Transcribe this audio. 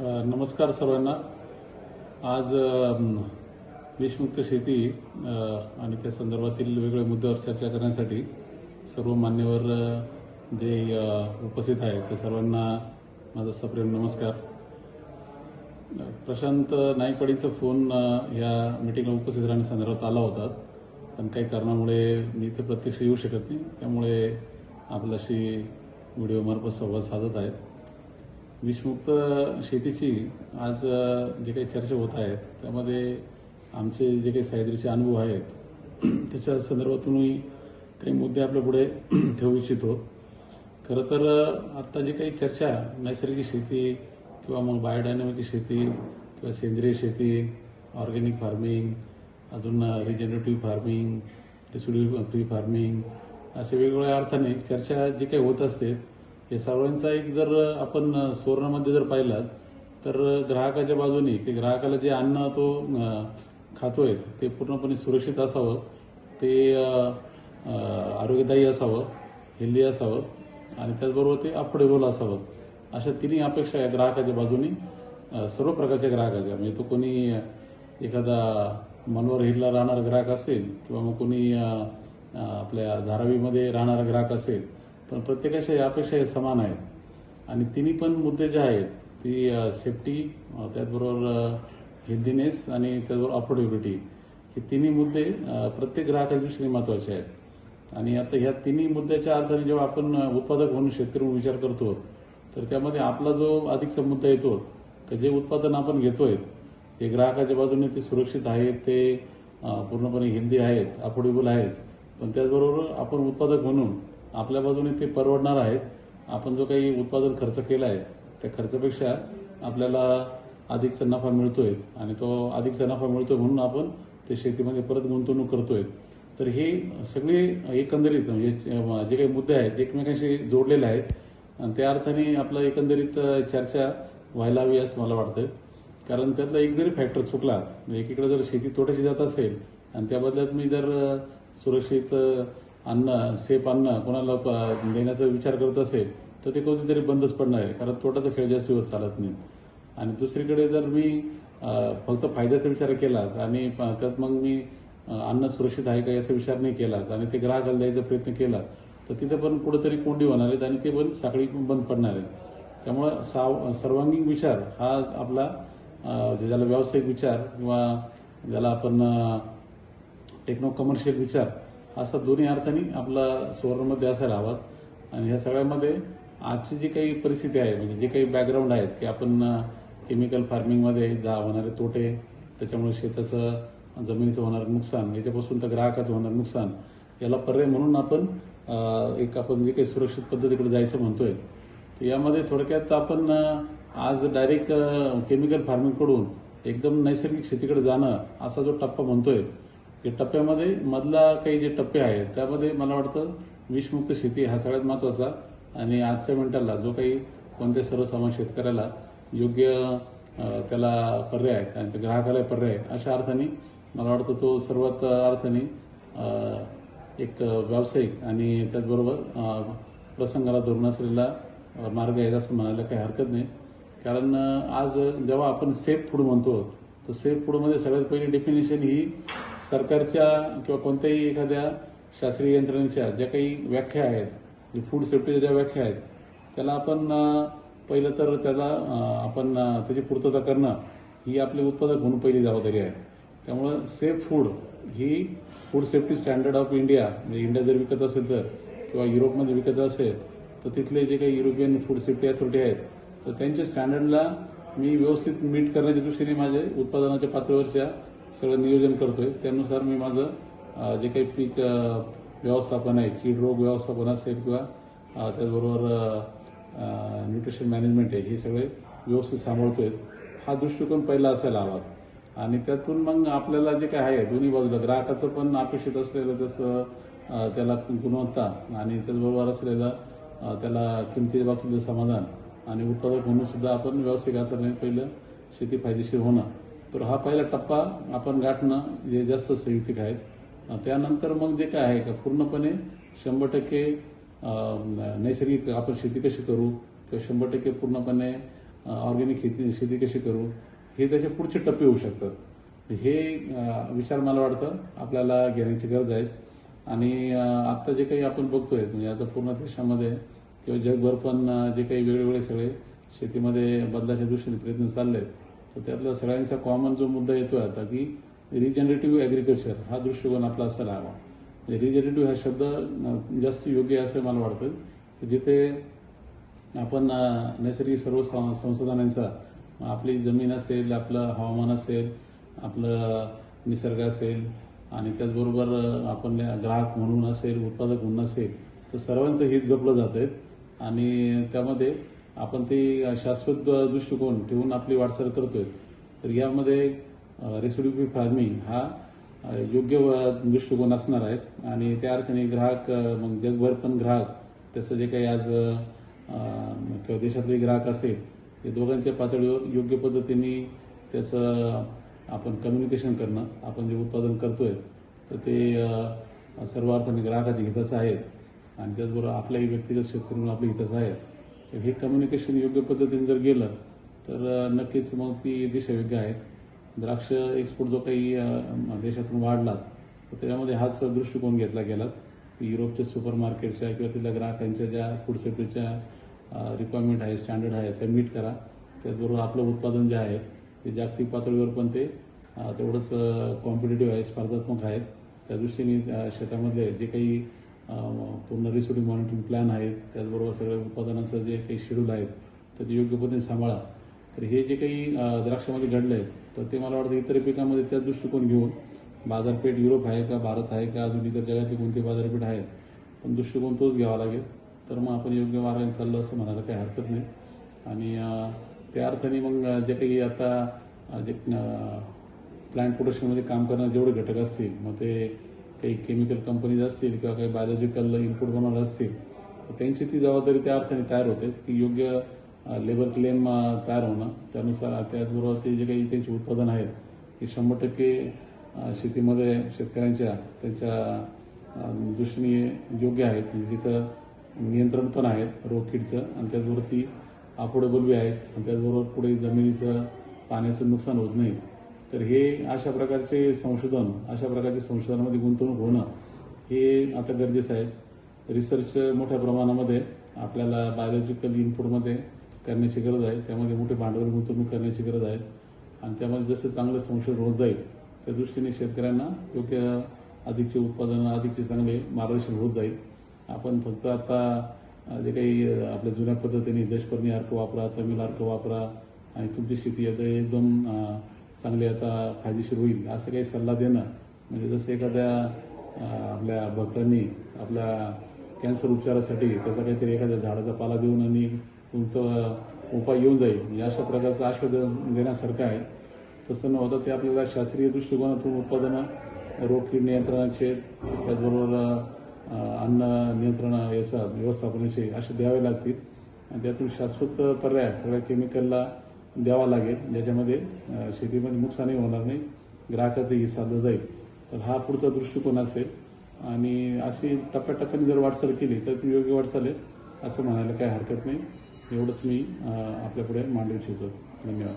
नमस्कार सर्वांना. आज विषमुक्त शेती आणि त्या संदर्भातील वेगवेगळ्या मुद्द्यावर चर्चा करण्यासाठी सर्व मान्यवर जे उपस्थित आहेत त्या सर्वांना माझा सप्रेम नमस्कार. प्रशांत नाईकवाडीचा फोन या मिटिंगला उपस्थित राहण्यासंदर्भात आला होता. पण काही कारणामुळे मी इथे प्रत्यक्ष येऊ शकत नाही. त्यामुळे आपल्याशी व्हिडिओमार्फत संवाद साधत आहेत. विषमुक्त शेतीची आज जे काही चर्चा होत आहेत त्यामध्ये आमचे जे काही सह्याद्रीचे अनुभव आहेत त्याच्या संदर्भातूनही काही मुद्दे आपल्या पुढे ठेवू इच्छितो. खरं तर आत्ता जी काही चर्चा नैसर्गिक शेती किंवा मग बायोडायनॅमिक शेती किंवा सेंद्रिय शेती ऑर्गॅनिक फार्मिंग अजून रिजनरेटिव्ह फार्मिंग रेसिड्यू फार्मिंग असे वेगवेगळ्या अर्थाने चर्चा जी काही होत असते हे सर्वांचा एक जर आपण सुवर्णामध्ये जर पाहिलात तर ग्राहकाच्या बाजूने की ग्राहकाला जे अन्न तो खातोय ते पूर्णपणे सुरक्षित असावं ते आरोग्यदायी असावं हेल्दी असावं आणि त्याचबरोबर ते अफोर्डेबल असावं अशा तिन्ही अपेक्षा या ग्राहकाच्या बाजूनी सर्व प्रकारच्या ग्राहकाच्या. म्हणजे तो कोणी एखादा मनोहर हिलला राहणारा ग्राहक असेल किंवा मग कोणी आपल्या धारावीमध्ये राहणारा ग्राहक असेल पण प्रत्येकाच्या या अपेक्षा हे समान आहेत. आणि तिन्ही पण मुद्दे जे आहेत ती सेफ्टी त्याचबरोबर हेल्दीनेस आणि त्याचबरोबर अफोर्डेबिलिटी हे तिन्ही मुद्दे प्रत्येक ग्राहकाच्या दृष्टीने महत्त्वाचे आहेत. आणि आता ह्या तिन्ही मुद्द्याच्या अर्थाने जेव्हा आपण उत्पादक म्हणून शेतकरी म्हणून विचार करतो तर त्यामध्ये आपला जो अधिकचा मुद्दा येतो का जे उत्पादन आपण घेतोय ते ग्राहकाच्या बाजूने ते सुरक्षित आहेत ते पूर्णपणे हेल्दी आहेत अफोर्डेबल आहेत. पण त्याचबरोबर आपण उत्पादक म्हणून आपल्या बाजूने ते परवडणार आहेत. आपण जो काही उत्पादन खर्च केला आहे त्या खर्चापेक्षा आपल्याला अधिकचा नफा मिळतोय आणि तो अधिकचा नफा मिळतोय म्हणून आपण ते शेतीमध्ये परत गुंतवणूक करतोय. तर हे सगळे एकंदरीत म्हणजे जे काही मुद्दे आहेत एकमेकांशी जोडलेले आहेत. आणि त्या अर्थाने आपला एकंदरीत चर्चा व्हायला हवी असं मला वाटतं कारण त्यातला एक जरी फॅक्टर चुकला म्हणजे एकीकडे जर शेती तोट्याची जात असेल आणि त्या बदल्यात मी जर सुरक्षित अन्न सेफ अन्न कोणाला प- देण्याचा विचार करत असेल तर ते कधीतरी बंदच पडणार आहे कारण तोटाचा खेळ जास्त दिवस चालत नाही. आणि दुसरीकडे जर मी फक्त फायद्याचा विचार केला आणि त्यात मग मी अन्न सुरक्षित आहे का याचा विचार नाही केला आणि ते ग्राहकाला द्यायचा प्रयत्न केला तर तिथे पण कुठेतरी कोंडी होणार आहेत आणि ते पण साखळी बंद पडणार आहेत. त्यामुळं साव सर्वांगीण विचार हा आपला ज्याला व्यावसायिक विचार किंवा ज्याला आपण टेक्नो कमर्शियल विचार असा दोन्ही अर्थाने आपला सुवर्णमध्ये असायला हवा आणि ह्या सगळ्यामध्ये आजची जी काही परिस्थिती आहे म्हणजे जे काही बॅकग्राऊंड आहेत की आपण केमिकल फार्मिंगमध्ये जा होणारे तोटे त्याच्यामुळे शेताचं जमिनीचं होणारं नुकसान याच्यापासून तर ग्राहकाचं होणारं नुकसान याला पर्याय म्हणून आपण एक आपण जे काही सुरक्षित पद्धतीकडे जायचं म्हणतोय तर यामध्ये थोडक्यात आपण आज डायरेक्ट केमिकल फार्मिंगकडून एकदम नैसर्गिक शेतीकडे जाणं असा जो टप्पा म्हणतोय या टप्प्यामध्ये मधला काही जे टप्पे आहेत त्यामध्ये मला वाटतं विषमुक्त शेती हा सगळ्यात महत्त्वाचा आणि आजच्या मिनिटाला जो काही कोणत्या सर्वसामान्य शेतकऱ्याला योग्य त्याला पर्याय आहे आणि त्या ग्राहकाला पर्याय आहे. अशा अर्थाने मला वाटतं तो सर्वात अर्थाने एक व्यावसायिक आणि त्याचबरोबर प्रसंगाला धरून असलेला मार्ग आहे असं म्हणायला काही हरकत नाही कारण आज जेव्हा आपण सेफ फूड म्हणतो तर सेफ फूडमध्ये सगळ्यात पहिली डेफिनेशन ही सरकारच्या किंवा कोणत्याही एखाद्या शास्त्रीय यंत्रणेच्या ज्या काही व्याख्या आहेत म्हणजे फूड सेफ्टीच्या ज्या व्याख्या आहेत त्याला आपण पहिलं तर त्याला आपण त्याची पूर्तता करणं ही आपली उत्पादक म्हणून पहिली जबाबदारी आहे. त्यामुळं safe food he food safety standard of India म्हणजे इंडिया जर विकत असेल तर किंवा युरोपमध्ये विकत असेल तर तिथले जे काही युरोपियन फूड सेफ्टी अथॉरिटी आहेत तर त्यांच्या स्टँडर्डला मी व्यवस्थित मीट करण्याच्या दृष्टीने माझे उत्पादनाच्या पातळीवरच्या सगळं नियोजन करतोय. त्यानुसार मी माझं जे काही पीक व्यवस्थापन आहे कीड रोग व्यवस्थापन असेल किंवा त्याचबरोबर न्यूट्रिशन मॅनेजमेंट आहे हे सगळे व्यवस्थित सांभाळतोय. हा दृष्टिकोन पहिला असायला हवा. आणि त्यातून मग आपल्याला जे काय आहे दोन्ही बाजूला ग्राहकाचं पण अपेक्षित असलेलं तसं त्याला गुणवत्ता आणि त्याचबरोबर असलेलं त्याला किमतीच्या बाबतीतलं समाधान आणि उत्पादक म्हणून सुद्धा आपण आता नाही. पहिलं शेती फायदेशीर होणं. तर हा पहिला टप्पा आपण गाठणं जे जास्त संयुक्तिक आहेत त्यानंतर मग जे काय आहे का पूर्णपणे शंभर टक्के नैसर्गिक आपण शेती कशी करू किंवा शंभर टक्के पूर्णपणे ऑर्गॅनिक शेती शेती कशी करू हे त्याचे पुढचे टप्पे होऊ शकतात. हे विचार मला वाटतं आपल्याला घेण्याची गरज आहे. आणि आता जे काही आपण बघतोय म्हणजे आता पूर्ण देशामध्ये किंवा जगभर पण जे काही वेगवेगळे सगळे शेतीमध्ये बदलाच्या दृष्टीने प्रयत्न चालले आहेत तर त्यातला सगळ्यांचा कॉमन जो मुद्दा येतोय आता की रिजनरेटिव्ह ॲग्रिकल्चर हा दृष्टिकोन आपला असायला हवा म्हणजे रिजनरेटिव्ह हा शब्द जास्त योग्य असं मला वाटतं. जिथे आपण नैसर्गिक सर्व सं- संसाधनांचा आपली जमीन असेल आपलं हवामान असेल आपलं निसर्ग असेल आणि त्याचबरोबर आपण ग्राहक म्हणून असेल उत्पादक म्हणून असेल तर सर्वांचं हित जपलं जात आहे आणि त्यामध्ये आपण ते शाश्वत दृष्टिकोन ठेवून आपली वाटचाल करतोय. तर यामध्ये रेसिड्युफी फार्मिंग हा योग्य व- दृष्टिकोन असणार आहे. आणि त्या अर्थाने ग्राहक मग जगभर पण ग्राहक त्याचं जे काही आज किंवा देशातले ग्राहक असेल ते दोघांच्या पातळीवर योग्य पद्धतीने त्याचं आपण कम्युनिकेशन करणं आपण जे उत्पादन करतोय तर ते सर्व अर्थाने ग्राहकाच्या हिताचं आहे. आणि त्याचबरोबर आपल्याही व्यक्तिगत शेतकरी म्हणून आपल्या हिताचं आहे. तर हे कम्युनिकेशन योग्य पद्धतीने जर गेलं तर नक्कीच मग ती दिशा योग्य आहे. द्राक्ष एक्सपोर्ट जो काही देशातून वाढला तर त्याच्यामध्ये हाच दृष्टिकोन घेतला गेला. की युरोपच्या सुपर मार्केटच्या किंवा तिथल्या ग्राहकांच्या ज्या फूड सेफ्टीच्या रिक्वायरमेंट आहे स्टँडर्ड आहे त्या मीट करा. त्याचबरोबर आपलं उत्पादन जे आहे ते जागतिक पातळीवर पण ते तेवढंच कॉम्पिटेटिव्ह आहे स्पर्धात्मक आहे त्या दृष्टीने शेतामधले जे काही पूर्ण रिसोडी मॉनिटरिंग प्लॅन आहेत. त्याचबरोबर सगळ्या उत्पादनाचं जे काही शेड्यूल आहेत तर ते योग्य पद्धतीने सांभाळा. तर हे जे काही द्राक्षामध्ये घडलं आहे तर ते मला वाटतं इतर पिकामध्ये त्या दृष्टिकोन घेऊन बाजारपेठ युरोप आहे का भारत आहे का अजून इतर जगातली कोणती बाजारपेठ आहेत पण दृष्टिकोन तोच घ्यावा लागेल. तर मग आपण योग्य मार्गाने चाललो असं म्हणायला काही हरकत नाही. आणि त्या अर्थाने मग जे काही आता जे प्लांट प्रोडक्शनमध्ये काम करणारे जेवढे घटक असतील मग ते काही केमिकल कंपनीज असतील किंवा काही बायोलॉजिकल इनपुट बनवणार असतील तर त्यांची ती जबाबदारी त्या अर्थाने तयार होते की योग्य लेबर क्लेम तयार होणं. त्यानुसार त्याचबरोबर ते जे काही त्यांची उत्पादन आहेत की शंभर टक्के शेतीमध्ये शेतकऱ्यांच्या त्यांच्या दृष्टीने योग्य आहेत. म्हणजे तिथं नियंत्रण पण आहेत रोकिडचं आणि त्याचबरोबर ती अफोर्डेबल बी आहेत. आणि त्याचबरोबर पुढे जमिनीचं पाण्याचं नुकसान होत नाही. तर हे अशा प्रकारचे संशोधन अशा प्रकारच्या संशोधनामध्ये गुंतवणूक होणं हे आता गरजेचं आहे. रिसर्च मोठ्या प्रमाणामध्ये आपल्याला बायोलॉजिकल इनपुटमध्ये करण्याची गरज आहे. त्यामध्ये मोठे भांडवल गुंतवणूक करण्याची गरज आहे. आणि त्यामध्ये जसं चांगलं संशोधन होत जाईल त्या दृष्टीने शेतकऱ्यांना योग्य अधिकचे उत्पादन अधिकचे चांगले मार्गदर्शन होत जाईल. आपण फक्त आता जे काही आपल्या जुन्या पद्धतीने देशपर्णी अर्क वापरा तमिळ अर्क वापरा आणि तुमची शेती आता एकदम चांगली आता फायदेशीर होईल. असं काही सल्ला देणं म्हणजे जसं एखाद्या आपल्या भक्तांनी आपल्या कॅन्सर उपचारासाठी त्याचा काहीतरी एखाद्या झाडाचा पाला देऊन आणि तुमचं उपाय येऊन जाईल. या अशा प्रकारचं आश्वासन देण्यासारखं आहे. तसं न होता ते आपल्याला शास्त्रीय दृष्टिकोनातून उत्पादनं रोग कीड नियंत्रणाचे त्याचबरोबर अन्न नियंत्रण याचा व्यवस्थापनाचे असे द्यावे लागतील. आणि त्यातून शाश्वत पर्याय सगळ्या केमिकलला द्यावा लागेल. ज्याच्यामध्ये शेतीमध्ये नुकसानही होणार नाही. ग्राहकाचं ही साधलं जाईल. तर हा पुढचा दृष्टिकोन असेल. आणि अशी टप्प्याटप्प्याने जर वाटचाल केली तर ती योग्य वाटचाल आहे असं म्हणायला काही हरकत नाही. एवढंच मी आपल्यापुढे मांडू इच्छितो धन्यवाद.